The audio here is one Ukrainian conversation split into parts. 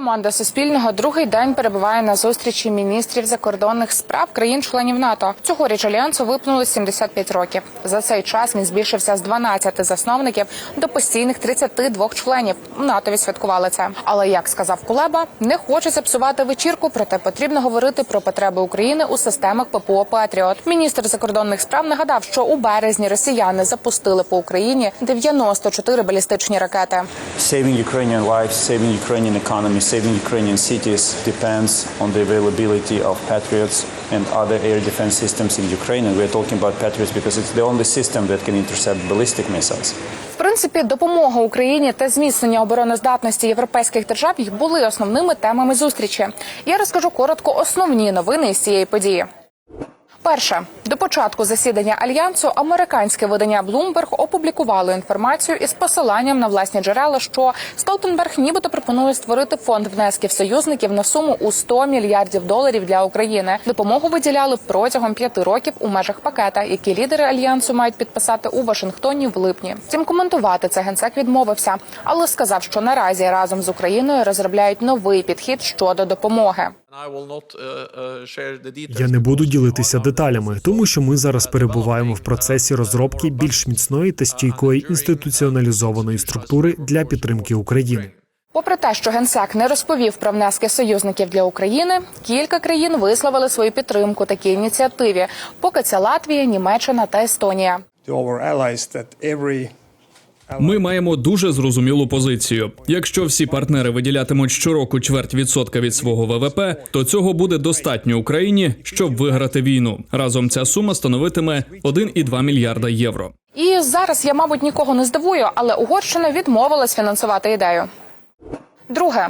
Команда Суспільного другий день перебуває на зустрічі міністрів закордонних справ країн-членів НАТО. Цьогоріч альянсу виповнилось 75 років. За цей час він збільшився з 12 засновників до постійних 32 членів. НАТО відсвяткували це. Але як сказав Кулеба, не хочеться псувати вечірку, проте потрібно говорити про потреби України у системах ППО Патріот. Міністр закордонних справ нагадав, що у березні росіяни запустили по Україні 94 балістичні ракети. Saving Ukrainian lives, saving Ukrainian economy, saving Ukrainian cities depends on the availability of Patriots and other air defense systems in Ukraine. And we're talking about Patriots because it's the only system that can intercept ballistic missiles. В принципі, допомога Україні та зміцнення обороноздатності європейських держав їх були основними темами зустрічі. Я розкажу коротко основні новини з цієї події. Перше до початку засідання альянсу американське видання Bloomberg опублікувало інформацію із посиланням на власні джерела, що Столтенберг нібито пропонує створити фонд внесків союзників на суму у 100 мільярдів доларів для України. Допомогу виділяли протягом п'яти років у межах пакета, які лідери альянсу мають підписати у Вашингтоні в липні. Втім, коментувати це генсек відмовився, але сказав, що наразі разом з Україною розробляють новий підхід щодо допомоги. Я не буду ділитися деталями, тому що ми зараз перебуваємо в процесі розробки більш міцної та стійкої інституціоналізованої структури для підтримки України. Попри те, що генсек не розповів про внески союзників для України, кілька країн висловили свою підтримку такій ініціативі. Поки це Латвія, Німеччина та Естонія. Ми маємо дуже зрозумілу позицію. Якщо всі партнери виділятимуть щороку чверть відсотка від свого ВВП, то цього буде достатньо Україні, щоб виграти війну. Разом ця сума становитиме 1,2 мільярда євро. І зараз я, мабуть, нікого не здивую, але Угорщина відмовилась фінансувати ідею. Друге.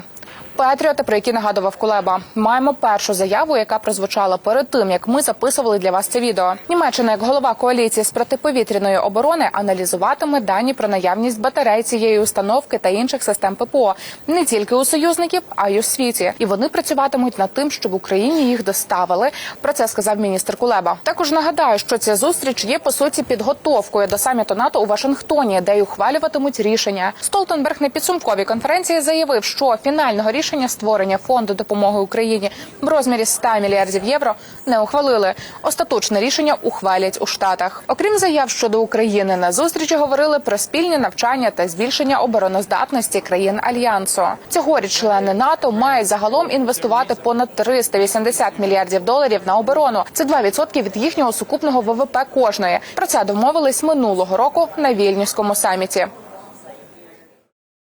Патріоти, про які нагадував Кулеба, маємо першу заяву, яка прозвучала перед тим, як ми записували для вас це відео. Німеччина, як голова коаліції з протиповітряної оборони, аналізуватиме дані про наявність батарей цієї установки та інших систем ППО не тільки у союзників, а й у світі. І вони працюватимуть над тим, щоб Україні їх доставили. Про це сказав міністр Кулеба. Також нагадаю, що ця зустріч є по суті підготовкою до саміту НАТО у Вашингтоні, де й ухвалюватимуть рішення. Столтенберг на підсумковій конференції заявив, що фінального рішення створення фонду допомоги Україні в розмірі 100 мільярдів євро не ухвалили. Остаточне рішення ухвалять у Штатах. Окрім заяв щодо України, на зустрічі говорили про спільні навчання та збільшення обороноздатності країн альянсу. Цьогоріч члени НАТО мають загалом інвестувати понад 380 мільярдів доларів на оборону. Це 2% від їхнього сукупного ВВП кожної. Про це домовились минулого року на вільнюському саміті.